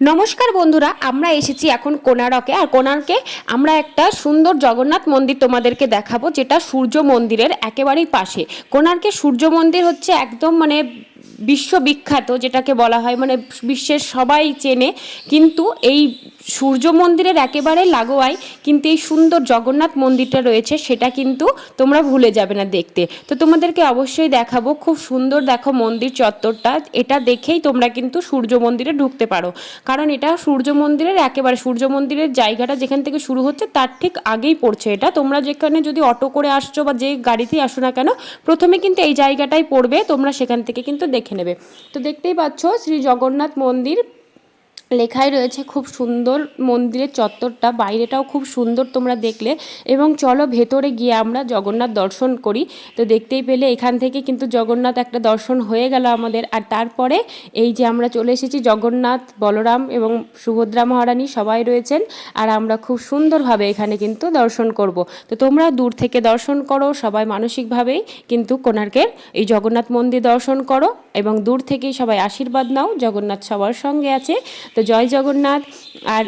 নমস্কার বন্ধুরা, আমরা এসেছি এখন কোনারকে আর কোনারকে আমরা একটা সুন্দর জগন্নাথ মন্দির তোমাদেরকে দেখাবো, যেটা সূর্য মন্দিরের একেবারেই পাশে। কোনারকে সূর্য মন্দির হচ্ছে একদম মানে বিশ্ববিখ্যাত, যেটাকে বলা হয় মানে বিশ্বের সবাই চেনে। কিন্তু এই সূর্য মন্দিরের একেবারে লাগোয়ায় কিন্তু এই সুন্দর জগন্নাথ মন্দিরটা রয়েছে, সেটা কিন্তু তোমরা ভুলে যাবে না দেখতে। তো তোমাদেরকে অবশ্যই দেখাবো, খুব সুন্দর দেখো মন্দির চত্বরটা, এটা দেখেই তোমরা কিন্তু সূর্য মন্দিরে ঢুকতে পারো। কারণ এটা সূর্য মন্দিরের একেবারে, সূর্য মন্দিরের জায়গাটা যেখান থেকে শুরু হচ্ছে, তার ঠিক আগেই পড়ছে এটা। তোমরা যেখানে যদি অটো করে আসছো বা যে গাড়িতেই আসো না কেন, প্রথমে কিন্তু এই জায়গাটাই পড়বে, তোমরা সেখান থেকে কিন্তু দেখে নেবে। তো দেখতেই পাচ্ছ শ্রী জগন্নাথ মন্দির লেখাই রয়েছে খুব সুন্দর মন্দিরের চত্বরটা, বাইরেটাও খুব সুন্দর তোমরা দেখলে। এবং চলো ভেতরে গিয়ে আমরা জগন্নাথ দর্শন করি। তো দেখতেই পেলে এখান থেকে কিন্তু জগন্নাথ একটা দর্শন হয়ে গেল আমাদের। আর তারপরে এই যে আমরা চলে এসেছি জগন্নাথ, বলরাম এবং সুভদ্রা মহারানী সবাই রয়েছেন। আর আমরা খুব সুন্দরভাবে এখানে কিন্তু দর্শন করব। তো তোমরা দূর থেকে দর্শন করো, সবাই মানসিকভাবেই কিন্তু কোণার্কের এই জগন্নাথ মন্দির দর্শন করো এবং দূর থেকেই সবাই আশীর্বাদ নাও, জগন্নাথ সবার সঙ্গে আছে। তো জয় জগন্নাথ। আর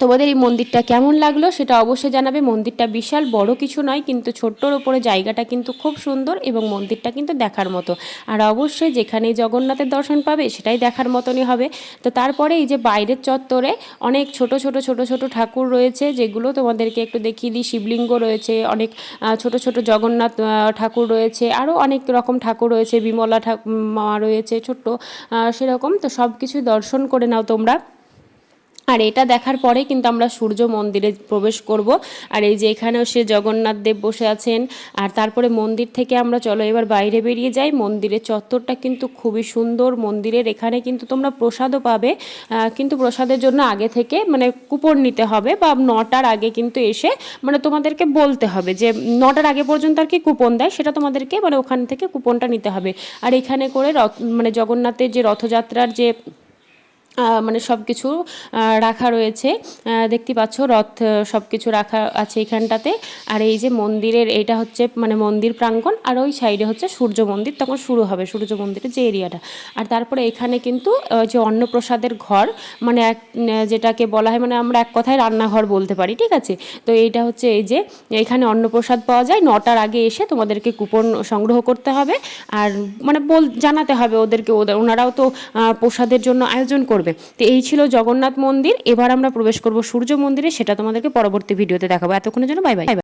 তোমাদের এই মন্দিরটা কেমন লাগল সেটা অবশ্যই জানাবে। মন্দিরটা বিশাল, বড় কিছু নয়, কিন্তু ছোট্টর ওপরে জায়গাটা কিন্তু খুব সুন্দর এবং মন্দিরটা কিন্তু দেখার মতো। আর অবশ্যই যেখানেই জগন্নাথের দর্শন পাবে সেটাই দেখার মতনই হবে। তো তারপরে এই যে বাইরের চত্বরে অনেক ছোট ছোট ছোট ছোট ঠাকুর রয়েছে, যেগুলো তোমাদেরকে একটু দেখিয়ে দিই। শিবলিঙ্গ রয়েছে, অনেক ছোট ছোট জগন্নাথ ঠাকুর রয়েছে, আরও অনেক রকম ঠাকুর রয়েছে, বিমলা ঠাকুর রয়েছে, ছোট্ট সেরকম। তো সব কিছু দর্শন করে নাও তোমরা। আর এটা দেখার পরে কিন্তু আমরা সূর্য মন্দিরে প্রবেশ করব। আর এই যে এখানেও সে জগন্নাথ দেব বসে আছেন। আর তারপরে মন্দির থেকে আমরা চলো এবার বাইরে বেরিয়ে যাই। মন্দিরের চত্বরটা কিন্তু খুবই সুন্দর। মন্দিরের এখানে কিন্তু তোমরা প্রসাদও পাবে। কিন্তু প্রসাদের জন্য আগে থেকে মানে কুপন নিতে হবে বা নটার আগে কিন্তু এসে মানে তোমাদেরকে বলতে হবে যে নটার আগে পর্যন্ত আর কি কুপন দেয়। সেটা তোমাদেরকে মানে ওখান থেকে কুপনটা নিতে হবে। আর এখানে করে রথ মানে জগন্নাথের যে রথযাত্রার যে মানে সব কিছু রাখা রয়েছে। দেখতে পাচ্ছ রথ সব কিছু রাখা আছে এখানটাতে। আর এই যে মন্দিরের, এটা হচ্ছে মানে মন্দির প্রাঙ্গণ, আর ওই সাইডে হচ্ছে সূর্য মন্দির। তখন শুরু হবে সূর্য মন্দিরের যে এরিয়াটা। আর তারপরে এখানে কিন্তু যে অন্নপ্রসাদের ঘর মানে এক যেটাকে বলা হয় মানে আমরা এক কথায় রান্নাঘর বলতে পারি, ঠিক আছে? তো এইটা হচ্ছে এই যে, এখানে অন্নপ্রসাদ পাওয়া যায়। নটার আগে এসে তোমাদেরকে কুপন সংগ্রহ করতে হবে। আর মানে বল, জানাতে হবে ওদেরকে, ওদের, ওনারাও তো প্রসাদের জন্য আয়োজন করবে। তো এই ছিল জগন্নাথ মন্দির। এবার আমরা প্রবেশ করব সূর্য মন্দিরে। সেটা তোমাদেরকে পরবর্তী ভিডিওতে দেখাবো। এতক্ষণের জন্য বাই বাই।